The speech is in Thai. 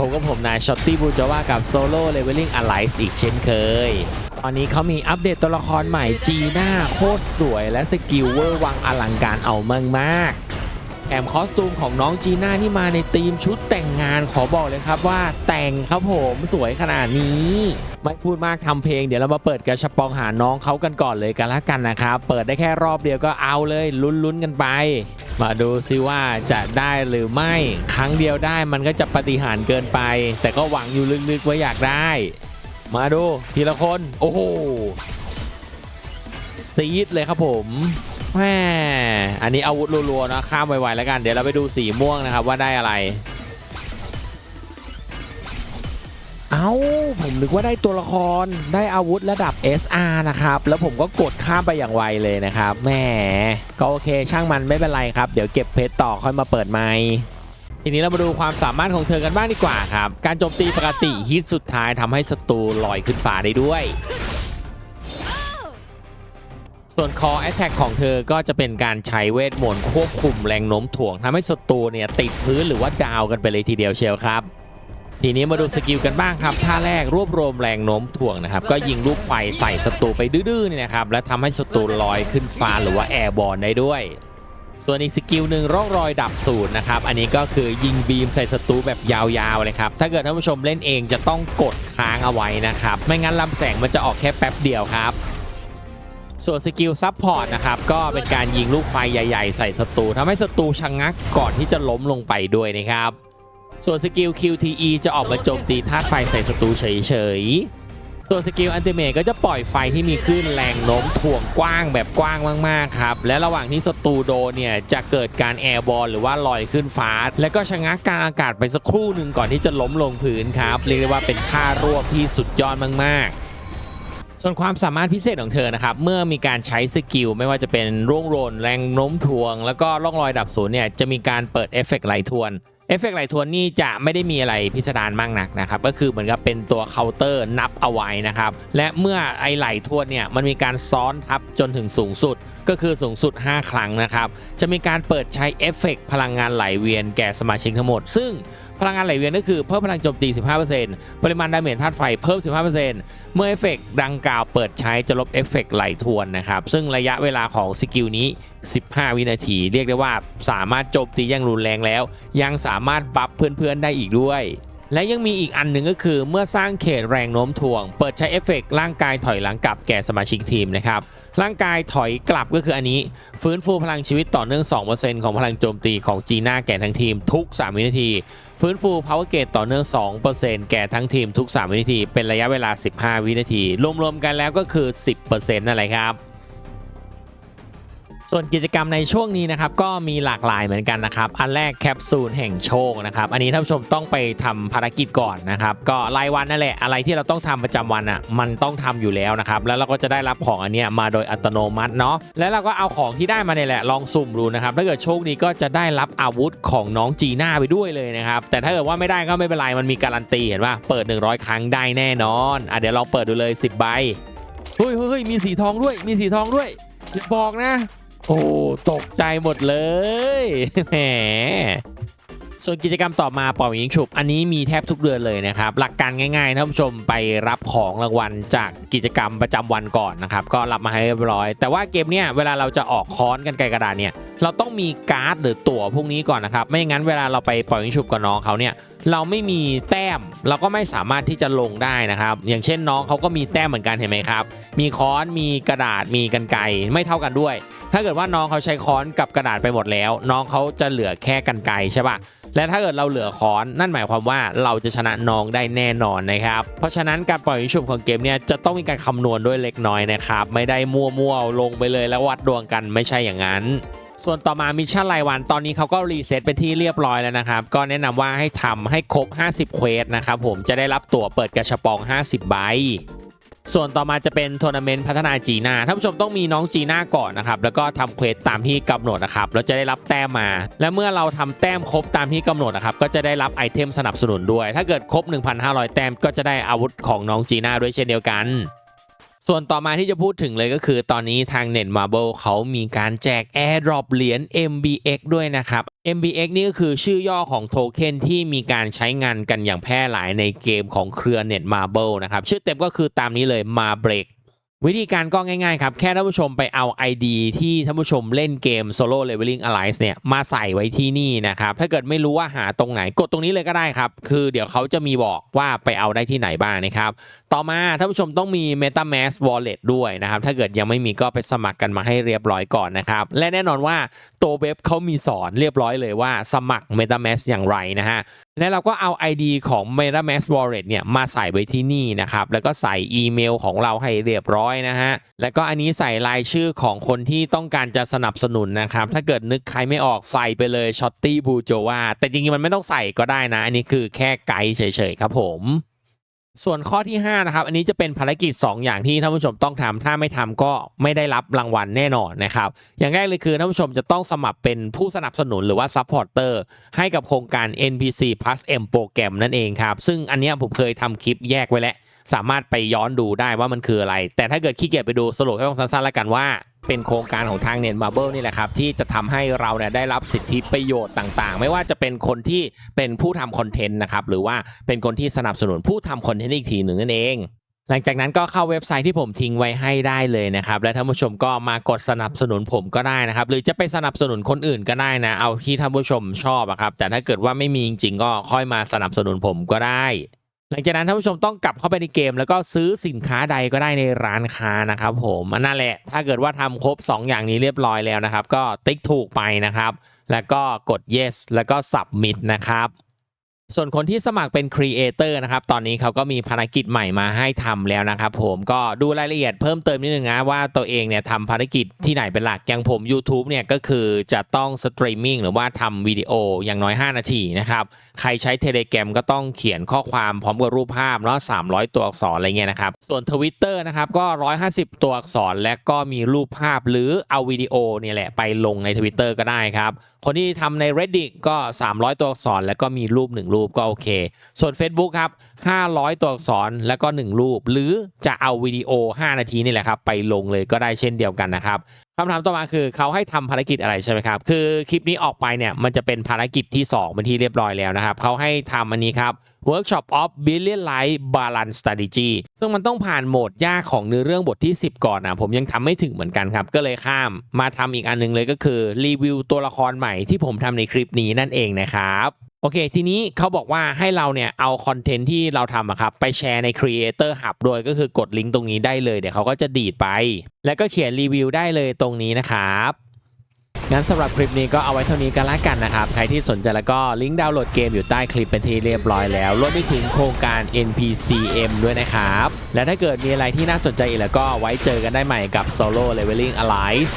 ผมกับผมนายช็อตตี้บูจาว่ากับโซโล่เลเวลลิ่งอลไลซ์อีกเช่นเคย ตอนนี้เขามีอัปเดตตัวละครใหม่จีน่าโคตรสวยและสกิลเวอร์วังอลังการเอามากมากๆ แถมคอสตูมของน้องจีน่านี่มาในธีมชุดแต่งงานขอบอกเลยครับว่าแต่งครับผมสวยขนาดนี้ไม่พูดมากทำเพลงเดี๋ยวเรามาเปิดกระชับปองหาน้องเขากันก่อนเลยกันละกันนะครับเปิดได้แค่รอบเดียวก็เอาเลยลุ้นๆกันไป มาดูซิว่าจะได้หรือไม่ครั้งเดียวได้มันก็จะปฏิหารเกินไป แต่ก็หวังอยู่ลึกๆว่าอยากได้ มาดูทีละคน โอ้โห ตีดเลยครับผมแหมอันนี้อาวุธรัวๆนะข้ามไวๆแล้วกัน เดี๋ยวเราไปดูสีม่วงนะครับว่าได้อะไร เอ้าผมนึกว่าได้ตัวละครได้อาวุธระดับ SR นะครับ แล้วผมก็กดข้ามไปอย่างไวเลยนะครับแหมก็โอเคช่างมันไม่เป็นไรครับ เดี๋ยวเก็บเพชรต่อค่อยมาเปิดไมค์ทีนี้เรามาดูความสามารถของเธอกันบ้างดีกว่าครับ การโจมตีปกติฮิตสุดท้ายทำให้ศัตรูลอยขึ้นฟ้าได้ด้วย ส่วน Core Attack ของเธอก็จะเป็นการใช้เวทมนต์ควบคุมแรงโน้มถ่วงทำให้ศัตรูเนี่ยติดพื้นหรือว่าดาวกันไปเลยทีเดียวเชียวครับ ทีนี้มาดูสกิลกันบ้างครับท่าแรกรวบรวมแรงโน้มถ่วงนะครับ ก็ยิงลูกไฟใส่ศัตรูไปดื้อๆเนี่ยนะครับ และทำให้ศัตรูลอยขึ้นฟ้าหรือว่าแอร์บอลได้ด้วยส่วนอีกสกิลหนึ่งร่องรอยดับศูนย์นะครับ อันนี้ก็คือยิงบีมใส่ศัตรูแบบยาวๆเลยครับ ถ้าเกิดท่านผู้ชมเล่นเองจะต้องกดค้างเอาไว้นะครับ ไม่งั้นลำแสงมันจะออกแค่แป๊บเดียวครับ ส่วนสกิลซับพอร์ตนะครับ ก็เป็นการยิงลูกไฟใหญ่ ๆ ใส่ศัตรูทำให้ศัตรูชะงงักก่อนที่จะล้มลงไปด้วยนะครับ ส่วนสกิล QTE จะออกมาโจมตีธาตุไฟใส่ศัตรูเฉยๆ ส่วนสกิลอันติเมทก็จะปล่อยไฟที่มีคลื่นแรงโน้มถ่วงกว้างแบบกว้างมากๆครับ และระหว่างที่ศัตรูโดนเนี่ยจะเกิดการแอร์บอลหรือว่าลอยขึ้นฟ้า แล้วก็ชะงักกลางอากาศไปสักครู่หนึ่งก่อนที่จะล้มลงพื้นครับเรียกได้ว่าเป็นท่ารวบที่สุดยอดมากๆ ส่วนความสามารถพิเศษของเธอนะครับ เมื่อมีการใช้สกิลไม่ว่าจะเป็นร่วงโรนแรงโน้มถ่วง แล้วก็ร่องรอยดับศูนย์เนี่ยจะมีการเปิดเอฟเฟกต์ไหลทวนเอฟเฟกต์ไหลทวนนี่จะไม่ได้มีอะไรพิสดารมากนักนะครับ ก็คือเหมือนกับเป็นตัวเคาน์เตอร์นับเอาไว้นะครับ และเมื่อไอไหลทวนเนี่ยมันมีการซ้อนทับจนถึงสูงสุด ก็คือสูงสุด 5 ครั้งนะครับ จะมีการเปิดใช้เอฟเฟกต์พลังงานไหลเวียนแก่สมาชิกทั้งหมด ซึ่ง พลังงานไหลเวียนก็คือเพิ่มพลังโจมตี 15%ปริมาณดาเมจธาตุไฟเพิ่ม 15%เมื่อเอฟเฟกต์ดังกล่าวเปิดใช้จะลบเอฟเฟกต์ไหลทวนนะครับ ซึ่งระยะเวลาของสกิลนี้ 15 วินาที เรียกได้ว่าสามารถโจมตีอย่างรุนแรงแล้ว ยังสามารถบัฟเพื่อนๆได้อีกด้วยและยังมีอีกอันหนึ่งก็คือเมื่อสร้างเขตแรงโน้มถ่วง เปิดใช้เอฟเฟกต์ร่างกายถอยหลังกลับแก่สมาชิกทีมนะครับ ร่างกายถอยกลับก็คืออันนี้ ฟื้นฟูพลังชีวิตต่อเนื่อง 2%ของพลังโจมตีของจีน่าแก่ทั้งทีมทุก 3 วินาที ฟื้นฟู power gate ต่อเนื่อง 2%แก่ทั้งทีมทุก 3 วินาที เป็นระยะเวลา 15 วินาที รวมๆกันแล้วก็คือ 10%นั่นแหละครับ ส่วนกิจกรรมในช่วงนี้นะครับก็มีหลากหลายเหมือนกันนะครับ อันแรกแคปซูลแห่งโชคนะครับอันนี้ท่านผู้ชมต้องไปทำภารกิจก่อนนะครับก็รายวันนั่นแหละอะไรที่เราต้องทำประจำวันอะมันต้องทำอยู่แล้วนะครับแล้วเราก็จะได้รับของอันเนี้ยมาโดยอัตโนมัติเนาะแล้วเราก็เอาของที่ได้มาเนี่ยแหละลองสุ่มดูนะครับถ้าเกิดโชคดีก็จะได้รับอาวุธของน้องจีน่าไปด้วยเลยนะครับแต่ถ้าเกิดว่าไม่ได้ก็ไม่เป็นไรมันมีการันตีเห็นป่ะเปิด 100 ครั้งได้แน่นอนอะเดี๋ยวลองเปิดดูเลย 10 ใบเฮ้ยเฮ้ยเฮ้ยมีสีทองด้วยมีสีทองด้วยอย่าบอกนะ โอ้ตกใจหมดเลยแหม ส่วนกิจกรรมต่อมาปล่อยิงฉุบ อันนี้มีแทบทุกเดือนเลยนะครับ หลักการง่ายๆท่านผู้ชมไปรับของรางวัลจากกิจกรรมประจำวันก่อนนะครับ ก็รับมาให้เรียบร้อย แต่ว่าเกมเนี้ยเวลาเราจะออกค้อนกันไกลกระดาษเนี่ย เราต้องมีการ์ดหรือตั๋วพวกนี้ก่อนนะครับ ไม่งั้นเวลาเราไปปล่อยิงฉุบกับน้องเขาเนี่ย เราไม่มีแต้มเราก็ไม่สามารถที่จะลงได้นะครับ อย่างเช่นน้องเขาก็มีแต้มเหมือนกันเห็นไหมครับ มีค้อนมีกระดาษมีกันไกไม่เท่ากันด้วย ถ้าเกิดว่าน้องเขาใช้ค้อนกับกระดาษไปหมดแล้ว น้องเขาจะเหลือแค่กันไกใช่ปะ และถ้าเกิดเราเหลือค้อนนั่นหมายความว่าเราจะชนะน้องได้แน่นอนนะครับ เพราะฉะนั้นการปล่อยวิชุบของเกมเนี่ยจะต้องมีการคำนวณด้วยเล็กน้อยนะครับ ไม่ได้มั่วๆลงไปเลยแล้ววัดดวงกันไม่ใช่อย่างนั้นส่วนต่อมามิชชั่นรายวันตอนนี้เขาก็รีเซ็ตเป็นที่เรียบร้อยแล้วนะครับ ก็แนะนำว่าให้ทำให้ครบ 50 เควสนะครับผมจะได้รับตั๋วเปิดกระชปอง 50 ใบ ส่วนต่อมาจะเป็นทัวร์นาเมนต์พัฒนาจีน่าท่านผู้ชมต้องมีน้องจีน่าก่อนนะครับ แล้วก็ทำเควสตามที่กำหนดนะครับแล้วจะได้รับแต้มมา และเมื่อเราทำแต้มครบตามที่กำหนดนะครับ ก็จะได้รับไอเทมสนับสนุนด้วย ถ้าเกิดครบ 1,500 แต้มก็จะได้อาวุธของน้องจีน่าด้วยเช่นเดียวกัน ส่วนต่อมาที่จะพูดถึงเลยก็คือตอนนี้ทาง Net Marble เขามีการแจก Airdrop เหรียญ MBX ด้วยนะครับ MBX นี่ก็คือชื่อย่อของโทเค็นที่มีการใช้งานกันอย่างแพร่หลายในเกมของเครือ Net Marble นะครับ ชื่อเต็มก็คือตามนี้เลย Marbreak วิธีการก็ง่ายๆครับ แค่ท่านผู้ชมไปเอา ID ที่ท่านผู้ชมเล่นเกม Solo Leveling Alliance เนี่ยมาใส่ไว้ที่นี่นะครับ ถ้าเกิดไม่รู้ว่าหาตรงไหนกดตรงนี้เลยก็ได้ครับ คือเดี๋ยวเขาจะมีบอกว่าไปเอาได้ที่ไหนบ้างนะครับ ต่อมาท่านผู้ชมต้องมี MetaMask Wallet ด้วยนะครับ ถ้าเกิดยังไม่มีก็ไปสมัครกันมาให้เรียบร้อยก่อนนะครับ และแน่นอนว่าตัวเว็บเขามีสอนเรียบร้อยเลยว่าสมัคร MetaMask อย่างไรนะฮะ และเราก็เอา ID ของ MetaMask Wallet เนี่ยมาใส่ไว้ที่นี่นะครับ แล้วก็ใส่อีเมลของเราให้เรียบร้อยนะฮะ แล้วก็อันนี้ใส่รายชื่อของคนที่ต้องการจะสนับสนุนนะครับ ถ้าเกิดนึกใครไม่ออกใส่ไปเลยช็อตตี้บูโจวาแต่จริงๆมันไม่ต้องใส่ก็ได้นะ อันนี้คือแค่ไกด์เฉยๆครับผม ส่วนข้อที่ 5 นะครับ อันนี้จะเป็นภารกิจ 2 อย่างที่ท่านผู้ชมต้องทำถ้าไม่ทำก็ไม่ได้รับรางวัลแน่นอนนะครับ อย่างแรกเลยคือท่านผู้ชมจะต้องสมัครเป็นผู้สนับสนุนหรือว่าซัพพอร์เตอร์ให้กับโครงการ NPC plus M โปรแกรมนั่นเองครับ ซึ่งอันนี้ผมเคยทำคลิปแยกไว้แล้ว สามารถไปย้อนดูได้ว่ามันคืออะไร แต่ถ้าเกิดขี้เกียจไปดูสรุปให้ฟังสั้นๆแล้วกันว่าเป็นโครงการของทางเน็ตมาเบิลนี่แหละครับ ที่จะทำให้เราเนี่ยได้รับสิทธิประโยชน์ต่างๆ ไม่ว่าจะเป็นคนที่เป็นผู้ทำคอนเทนต์นะครับ หรือว่าเป็นคนที่สนับสนุนผู้ทำคอนเทนต์อีกทีหนึ่งนั่นเองหลังจากนั้นก็เข้าเว็บไซต์ที่ผมทิ้งไว้ให้ได้เลยนะครับ และท่านผู้ชมก็มากดสนับสนุนผมก็ได้นะครับ หรือจะไปสนับสนุนคนอื่นก็ได้นะ เอาที่ท่านผู้ชมชอบอะครับ แต่ถ้าเกิดว่าไม่มีจริงๆก็ค่อยมาสนับสนุนผมก็ได้ หลังจากนั้นท่านผู้ชมต้องกลับเข้าไปในเกม แล้วก็ซื้อสินค้าใดก็ได้ในร้านค้านะครับผมอันนั่นแหละ ถ้าเกิดว่าทำครบ 2 อย่างนี้เรียบร้อยแล้วนะครับ ก็ติ๊กถูกไปนะครับ แล้วก็กด yes แล้วก็ submit นะครับ ส่วนคนที่สมัครเป็น Creator นะครับ ตอนนี้เขาก็มีภารกิจใหม่มาให้ทำแล้วนะครับผมก็ดูรายละเอียดเพิ่มเติมนิดนึงนะว่าตัวเองเนี่ยทำภารกิจที่ไหนเป็นหลัก อย่างผม YouTube เนี่ยก็คือจะต้องสตรีมมิ่งหรือว่าทำวิดีโออย่างน้อย 5 นาทีนะครับ ใครใช้ Telegram ก็ต้องเขียนข้อความพร้อมกับรูปภาพเนาะ300 ตัวอักษรอะไรเงี้ยนะครับ ส่วน Twitter นะครับก็ 150 ตัวอักษรและก็มีรูปภาพหรือเอาวิดีโอเนี่ยแหละไปลงใน Twitter ก็ได้ครับคนที่ทำใน Reddit ก็ 300 ตัวอักษร แล้วก็มีรูป1รูปก็โอเค ส่วน Facebook ครับ 500 ตัวอักษรแล้วก็ 1 รูป หรือจะเอาวิดีโอ 5 นาทีนี่แหละครับ ไปลงเลยก็ได้เช่นเดียวกันนะครับคำถามต่อมาคือเขาให้ทำภารกิจอะไรใช่ไหมครับ คือคลิปนี้ออกไปเนี่ยมันจะเป็นภารกิจที่2เป็นที่เรียบร้อยแล้วนะครับเขาให้ทำอันนี้ครับ Workshop of Billion Light Balance Strategy ซึ่งมันต้องผ่านโหมดยากของเนื้อเรื่องบทที่ 10 ก่อนนะผมยังทำไม่ถึงเหมือนกันครับ ก็เลยข้ามมาทำอีกอันหนึงเลยก็คือรีวิวตัวละครใหม่ที่ผมทำในคลิปนี้นั่นเองนะครับ อเค ทีนี้เขาบอกว่าให้เราเนี่ยเอาคอนเทนต์ที่เราทำอะครับไปแชร์ใน Creator Hub โดยก็คือกดลิงก์ตรงนี้ได้เลยเดี๋ยวเขาก็จะดีดไป แล้วก็เขียนรีวิวได้เลยตรงนี้นะครับงั้นสำหรับคลิปนี้ก็เอาไว้เท่านี้กันละกันนะครับ ใครที่สนใจแล้วก็ลิงก์ดาวน์โหลดเกมอยู่ใต้คลิปเป็นที่เรียบร้อยแล้วรวมไปถึงโครงการ NPCM ด้วยนะครับ และถ้าเกิดมีอะไรที่น่าสนใจอีกแล้วก็ไว้เจอกันได้ใหม่กับ Solo Leveling Alliance